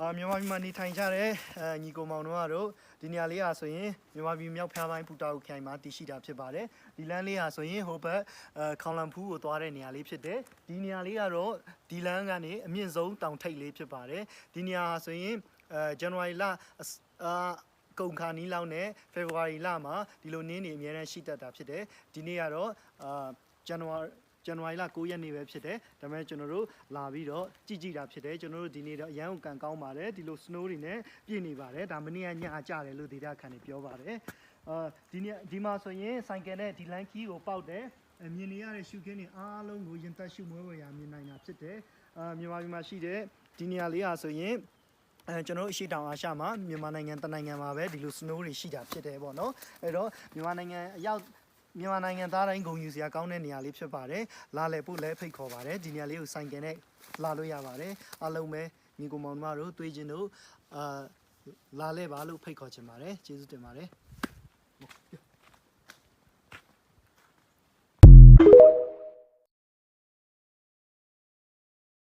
အာမြန်မာပြည်မှာနေထိုင်ကြတဲ့အဲညီကိုမောင်တို့ကတော့ဒီနေရာလေးဟာဆိုရင်မြန်မာပြည်မြောက်ဖျားပိုင်းပူတာကိုခိုင်မှာတည်ရှိတာဖြစ်ပါတယ်ဒီလမ်းလေးဟာဆိုရင်ဟိုဘက်အဲခေါင်လန်ဖူးကိုသွားတဲ့နေရာလေးဖြစ်တယ်ဒီနေရာလေးကတော့ဒီလမ်းကနေအမြင့်ဆုံးတောင်ထိပ်လေးဖြစ်ပါတယ်ဒီနေရာဟာဆိုရင်အဲဇန်နဝါရီလအစအာကုန်ခါနီးလောက်နဲ့ဖေဖော်ဝါရီလမှာဒီလိုနင်းနေအများနဲ့ရှိတတ်တာဖြစ်တယ်ဒီနေ့ကတော့အာဇန်နဝါရီ ဇန်နဝါရီလ9ရက်နေ့ပဲဖြစ်တယ်ဒါပေမဲ့ကျွန်တော်တို့လာပြီးတော့ကြည့်ကြည့်တာဖြစ်တယ်ကျွန်တော်တို့ဒီနေ့တော့အရန်ကိုကန်ကောင်းပါတယ်ဒီလို snow တွေနဲ့ပြည့်နေပါတယ်ဒါမနေ့ကညကြတယ်လို့ဒေတာခန်တွေပြောပါတယ်အာဒီနေ့ဒီမှာဆိုရင်ဆိုင်ကယ်နဲ့ဒီလန်ခီးကိုပေါက်တယ်အမြင်နေရတဲ့ရှုခင်းတွေအားလုံးကိုရင်သက်ရှုမွဲဝယ်ရမြင်နိုင်တာဖြစ်တယ်အာမြန်မာပြည်မှာရှိတဲ့ဒီနေရာလေးဟာဆိုရင်အဲကျွန်တော်တို့အရှိတောင်အာရှမှာမြန်မာနိုင်ငံတနိုင်ငံမှာပဲဒီလို snow တွေရှိတာဖြစ်တယ်ပေါ့နော်အဲ့တော့မြန်မာနိုင်ငံအရောက် မြန်မာနိုင်ငံသားတိုင်းဂုဏ်ယူစရာကောင်းတဲ့နေရာလေးဖြစ်ပါတယ်လာလည်ဖို့လည်းဖိတ်ခေါ်ပါတယ်ဒီနေရာလေးကိုဆိုင်ကယ်နဲ့လာလို့ရပါတယ်အားလုံးပဲညီကောင်မောင်တို့တွေးချင်းတို့အာလာလဲပါလို့ဖိတ်ခေါ်ချင်ပါတယ်ကျေးဇူးတင်ပါတယ်